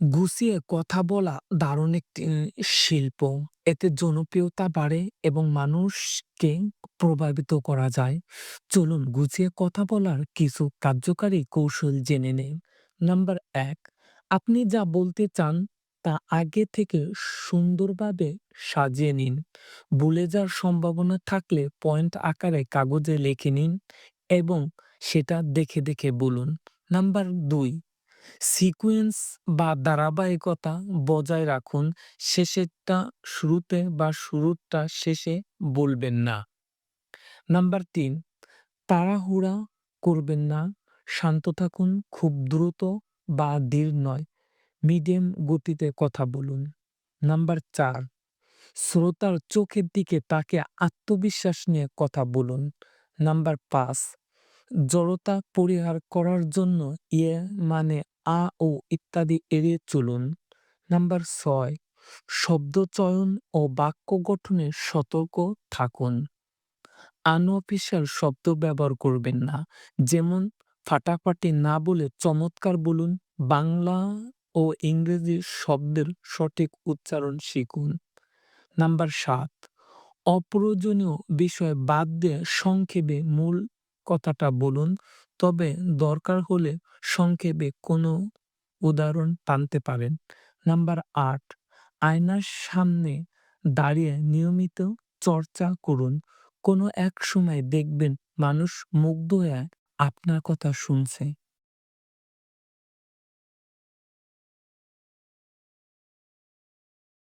গুছিয়ে কথা বলা দারুণ একটি শিল্প। এতে জনপ্রিয়তা বাড়ে এবং মানুষকে প্রভাবিত করা যায়। চলুন গুছিয়ে কথা বলার কিছু কার্যকারী কৌশল জেনে নেই। নাম্বার এক, আপনি যা বলতে চান তা আগে থেকে সুন্দরভাবে সাজিয়ে নিন। ভুলে যাওয়ার সম্ভাবনা থাকলে পয়েন্ট আকারে কাগজে লিখে নিন এবং সেটা দেখে, দেখে বলুন। নাম্বার ২ সিকোয়েন্স বা ধারাবাহিকতা বজায় রাখুন। শেষেরটা শুরুতে বা শুরুরটা শেষে বলবেন না। নাম্বার তিন তাড়াহুড়া করবেন না। শান্ত থাকুন। খুব দ্রুত বা ধীর নয়, মিডিয়াম গতিতে কথা বলুন। নাম্বার চার শ্রোতার চোখের দিকে তাকে আত্মবিশ্বাস নিয়ে কথা বলুন। নাম্বার পাঁচ জড়তা পরিহার করার জন্য ইয়ে মানে আ ও ইত্যাদি এড়িয়ে চলুন। নাম্বার ৬ শব্দচয়ন ও বাক্য গঠনে সতর্ক থাকুন। আনঅফিসিয়াল শব্দ ব্যবহার করবেন না। যেমন ফাটাফাটি না বলে চমৎকার বলুন। বাংলা ও ইংরেজি শব্দের সঠিক উচ্চারণ শিখুন। নাম্বার সাত, অপ্রয়োজনীয় বিষয় বাদ দিয়ে সংক্ষেপে মূল কথাটা বলুন। তবে দরকার হলে সংক্ষেপে কোনো উদাহরণ টানতে পারেন। নাম্বার আট, আয়নার সামনে দাঁড়িয়ে নিয়মিত চর্চা করুন। কোনো এক সময় দেখবেন মানুষ মুগ্ধ হয়ে আপনার কথা শুনছে।